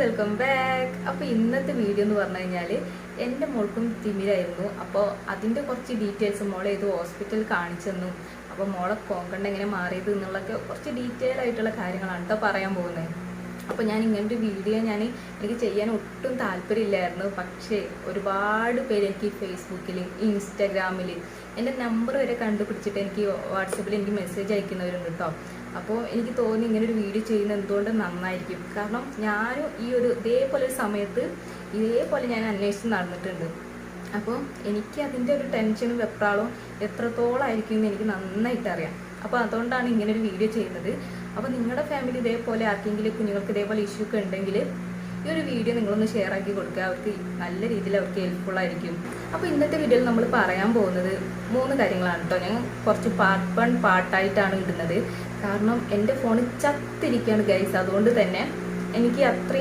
Welcome back അപ്പോൾ ഇന്നത്തെ video എന്ന് പറഞ്ഞു കഴിഞ്ഞാൽ എന്റെ മോൾക്കും തിമിരായിരുന്നു. അപ്പോൾ അതിന്റെ കുറച്ച് ഡീറ്റെയിൽസ് മോളെ ഇത് ഹോസ്പിറ്റലിൽ കാണിച്ചെന്നു അപ്പോൾ മോളെ കോങ്കണ്ട എങ്ങനെ മാറിയത് എന്നുള്ളൊക്കെ കുറച്ച് ഡീറ്റെയിൽ ആയിട്ടുള്ള കാര്യങ്ങളാണ് കേട്ടോ പറയാൻ പോകുന്നത്. അപ്പോൾ ഞാൻ ഇങ്ങനത്തെ വീഡിയോ ഞാൻ എനിക്ക് ചെയ്യാൻ ഒട്ടും താല്പര്യമില്ലായിരുന്നു. പക്ഷേ ഒരുപാട് പേര് എനിക്ക് ഫേസ്ബുക്കിൽ ഇൻസ്റ്റാഗ്രാമിൽ എന്റെ നമ്പർ വരെ കണ്ടുപിടിച്ചിട്ട് എനിക്ക് വാട്സപ്പിൽ എനിക്ക് മെസ്സേജ് അയക്കുന്നവരുണ്ട് കേട്ടോ അപ്പോൾ എനിക്ക് തോന്നി ഇങ്ങനെ ഒരു വീഡിയോ ചെയ്യുന്നത് എന്തുകൊണ്ട് നന്നായിരിക്കും. കാരണം ഞാനും ഈ ഒരു ഇതേപോലെ ഒരു സമയത്ത് ഇതേപോലെ ഞാൻ അന്വേഷിച്ച് നടന്നിട്ടുണ്ട്. അപ്പോൾ എനിക്ക് അതിന്റെ ഒരു ടെൻഷനും വെപ്രാളവും എത്രത്തോളം ആയിരിക്കും എന്ന് എനിക്ക് നന്നായിട്ട് അറിയാം. അപ്പോൾ അതുകൊണ്ടാണ് ഇങ്ങനെ ഒരു വീഡിയോ ചെയ്യുന്നത്. അപ്പോൾ നിങ്ങളുടെ ഫാമിലി ഇതേപോലെ ആർക്കെങ്കിലും കുഞ്ഞുങ്ങൾക്ക് ഇതേപോലെ ഇഷ്യൂ ഒക്കെ ഉണ്ടെങ്കിൽ ഈ ഒരു വീഡിയോ നിങ്ങളൊന്ന് ഷെയർ ആക്കി കൊടുക്കുക. അവർക്ക് നല്ല രീതിയിൽ അവർക്ക് ഹെൽപ്ഫുൾ ആയിരിക്കും. അപ്പോൾ ഇന്നത്തെ വീഡിയോയിൽ നമ്മൾ പറയാൻ പോകുന്നത് മൂന്ന് കാര്യങ്ങളാണ് കേട്ടോ ഞാൻ കുറച്ച് പാർട്ട് വൺ പാർട്ടായിട്ടാണ് ഇടുന്നത്. കാരണം എന്റെ ഫോൺ ചത്തിരിക്കുകയാണ് ഗൈസ് അതുകൊണ്ട് തന്നെ എനിക്ക് അത്രയും